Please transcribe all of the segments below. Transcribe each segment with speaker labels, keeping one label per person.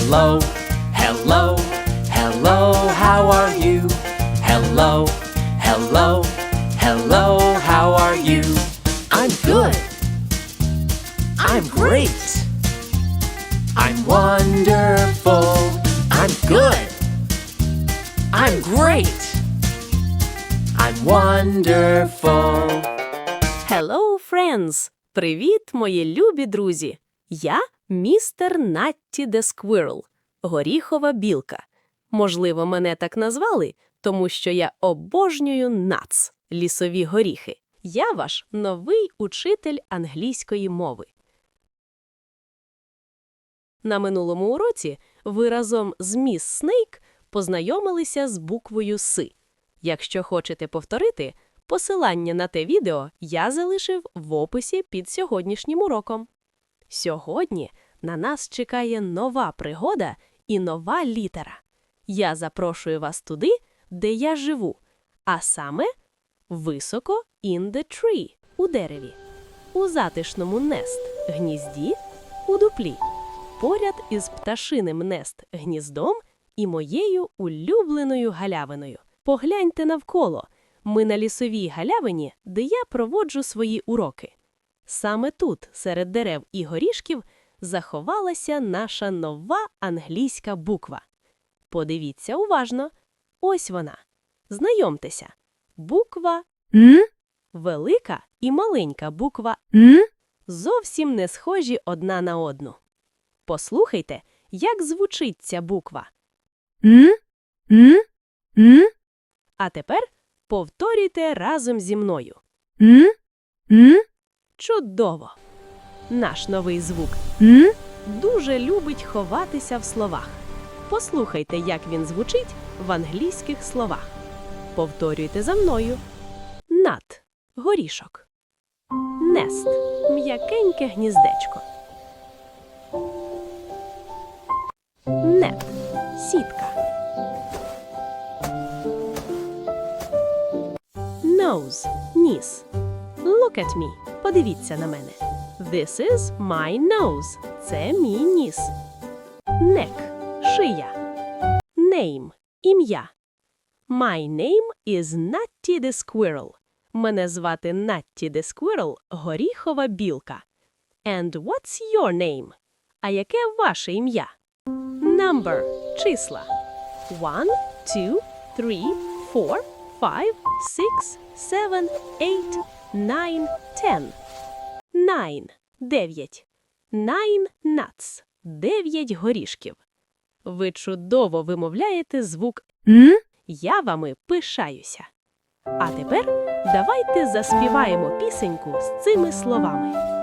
Speaker 1: Hello, hello, hello, how are you? Hello, hello, hello, how are you? I'm good. I'm great. I'm wonderful. I'm good. I'm great. I'm wonderful.
Speaker 2: Hello, friends! Привіт, мої любі друзі! Я містер Натті де Сквирл, горіхова білка. Можливо, мене так назвали, тому що я обожнюю нац – лісові горіхи. Я ваш новий учитель англійської мови. На минулому уроці ви разом з міс Снейк познайомилися з буквою С. Якщо хочете повторити, посилання на те відео я залишив в описі під сьогоднішнім уроком. Сьогодні на нас чекає нова пригода і нова літера. Я запрошую вас туди, де я живу, а саме високо in the tree – у дереві, у затишному нест – гнізді, у дуплі, поряд із пташиним нест – гніздом і моєю улюбленою галявиною. Погляньте навколо. Ми на лісовій галявині, де я проводжу свої уроки. Саме тут, серед дерев і горішків, заховалася наша нова англійська буква. Подивіться уважно. Ось вона. Знайомтеся. Буква
Speaker 3: М?
Speaker 2: велика і маленька буква
Speaker 3: М?
Speaker 2: зовсім не схожі одна на одну. Послухайте, як звучить ця буква.
Speaker 3: М? М? М?
Speaker 2: А тепер повторюйте разом зі мною.
Speaker 3: М? М?
Speaker 2: Чудово! Наш новий звук
Speaker 3: М?
Speaker 2: дуже любить ховатися в словах. Послухайте, як він звучить в англійських словах. Повторюйте за мною. Нат – горішок. Нест – м'якеньке гніздечко. Нет – сітка. Nose – ніс. Look at me. Подивіться на мене. This is my nose. Це мій ніс. Neck – шия. Name – ім'я. My name is Natty the Squirrel. Мене звати Natty the Squirrel – горіхова білка. And what's your name? А яке ваше ім'я? Number – числа. One, two, three, four, five, six, seven, eight, nine, ten. Nine – дев'ять. Nine nuts – дев'ять горішків. Ви чудово вимовляєте звук
Speaker 3: М?
Speaker 2: «Я вами пишаюся». А тепер давайте заспіваємо пісеньку з цими словами.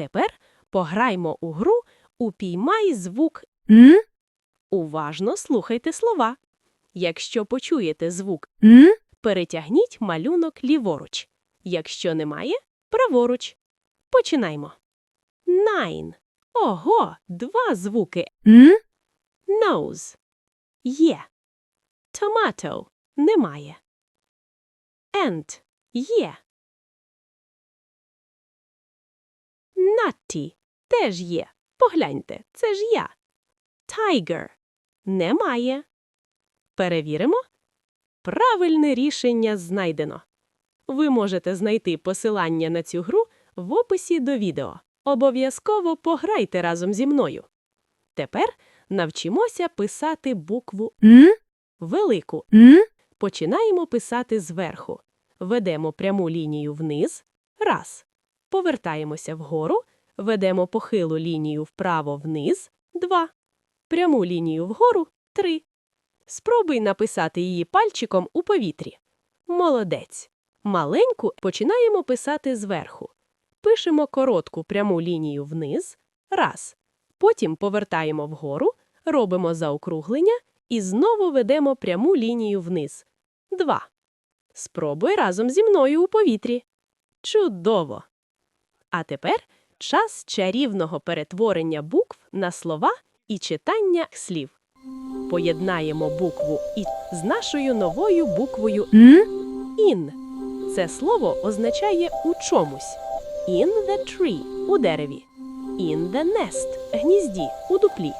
Speaker 2: Тепер пограймо у гру «Упіймай звук
Speaker 3: М?
Speaker 2: Уважно слухайте слова. Якщо почуєте звук,
Speaker 3: М?
Speaker 2: перетягніть малюнок ліворуч. Якщо немає праворуч. Починаймо. Nine. Ого, два звуки.
Speaker 3: М?
Speaker 2: Nose. Є. Tomato. Немає. Ant. Є. Nutty. Теж є. Погляньте, це ж я. Tiger. Немає. Перевіримо. Правильне рішення знайдено. Ви можете знайти посилання на цю гру в описі до відео. Обов'язково пограйте разом зі мною. Тепер навчимося писати букву
Speaker 3: м,
Speaker 2: велику.
Speaker 3: м,
Speaker 2: Починаємо писати зверху. Ведемо пряму лінію вниз. Раз. Повертаємося вгору. Ведемо похилу лінію вправо вниз. Два. Пряму лінію вгору. Три. Спробуй написати її пальчиком у повітрі. Молодець. Маленьку починаємо писати зверху. Пишемо коротку пряму лінію вниз. Раз. Потім повертаємо вгору, робимо заокруглення і знову ведемо пряму лінію вниз. Два. Спробуй разом зі мною у повітрі. Чудово! А тепер час чарівного перетворення букв на слова і читання слів. Поєднаємо букву «і» з нашою новою буквою
Speaker 3: м,
Speaker 2: «ін». Це слово означає «у чомусь». «In the tree» – у дереві. «In the nest» – гнізді, у дуплі.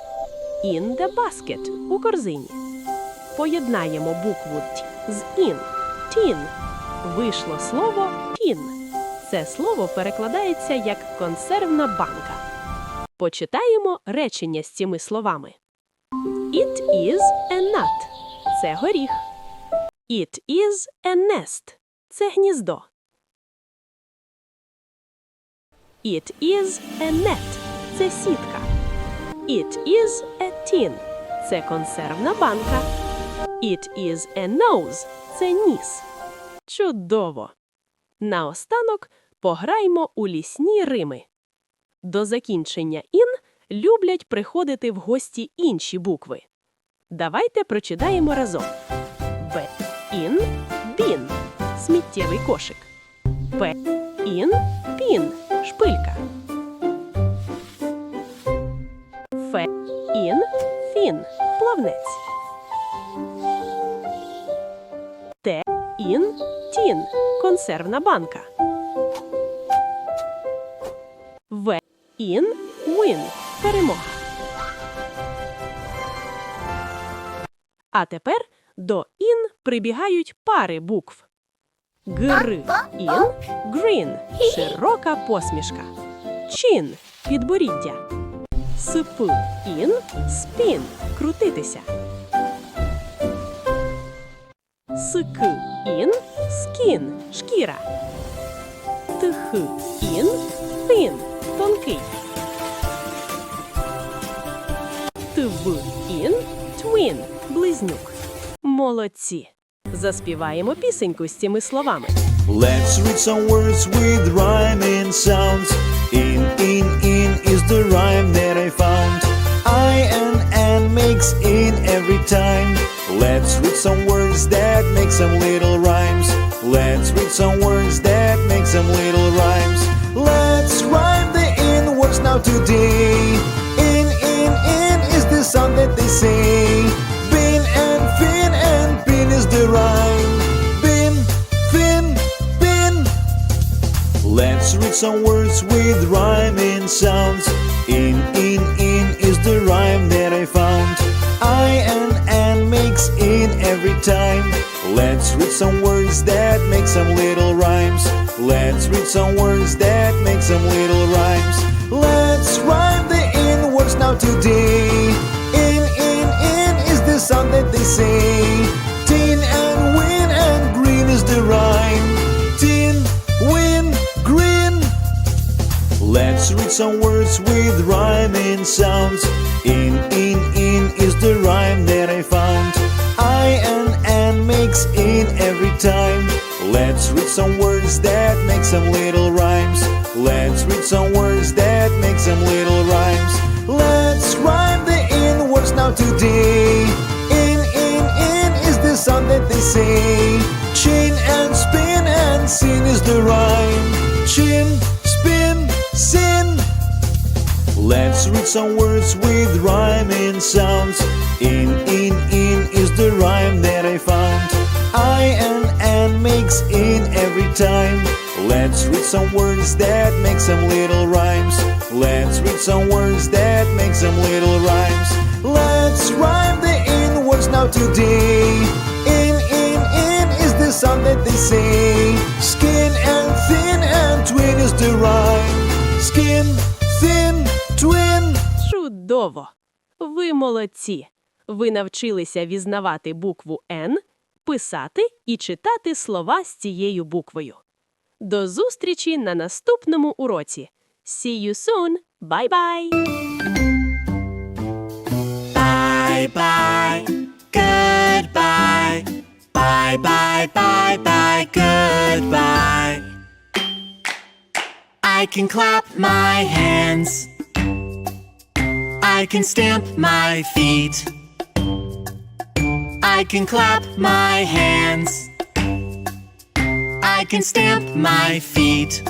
Speaker 2: «In the basket» – у корзині. Поєднаємо букву «т» з «ін» – «тін». Вийшло слово «тін». Це слово перекладається як консервна банка. Почитаємо речення з цими словами. It is a nut. Це горіх. It is a nest. Це гніздо. It is a net. Це сітка. It is a tin. Це консервна банка. It is a nose. Це ніс. Чудово! Наостанок пограймо у лісні рими. До закінчення «ін» люблять приходити в гості інші букви. Давайте прочитаємо разом. Б. Ін. Бін. Сміттєвий кошик. П. Ін. Пін. Шпилька. Ф. Ін. Фін. Плавнець. Т. Ін. Тін. Консервна банка. В. Ін. Вин. Перемога. А тепер до ін прибігають пари букв. Гр. Ін. Грін. Широка посмішка. Чин. Підборіддя. Сп. Ін. Спін. Крутитися. Ск. Ін. Скін. Шкіра. Тх. Ін. Тин. Тонкий. Тв. Ін. Твін. Близнюк. Молодці. Заспіваємо пісеньку з цими словами.
Speaker 4: Let's read some words with rhyming sounds. In, in, in is the rhyme that I found. I and and makes in every time. Let's read some words that make some little rhymes. Let's read some words that make some little rhymes. Let's rhyme the in words now today. In, in, in is the sound that they say. Bin and fin and pin is the rhyme. Bin, fin, bin. Let's read some words with rhyming sounds. In, in in every time. Let's read some words that make some little rhymes. Let's read some words that make some little rhymes. Let's rhyme the in words now today. In, in, in is the sound that they say. Tin and win and green is the rhyme. Tin, win, green. Let's read some words with rhyming sounds. In, in, in is the rhyme in every time. Let's read some words that make some little rhymes. Let's read some words that make some little rhymes. Let's rhyme the in words now today. In, in, in is the sound that they say. Chin and spin and sin is the rhyme. Chin, spin, sin. Let's read some words with rhyming sounds. In, in, in the rhyme that I found. I and and makes in every time. Let's read some words that make some little rhymes. Let's read some words that make some little rhymes. Let's rhyme the in words now out today. In, in, in is the sound that they say. Skin and thin and twin is the rhyme. Skin, thin, twin.
Speaker 2: Чудово! Ви молодці! Ви навчилися візнавати букву Н, писати і читати слова з цією буквою. До зустрічі на наступному уроці. See you soon! Bye-bye!
Speaker 1: Bye bye, goodbye. Bye bye bye bye, goodbye. I can clap my hands. I can stamp my feet. I can clap my hands. I can stamp my feet.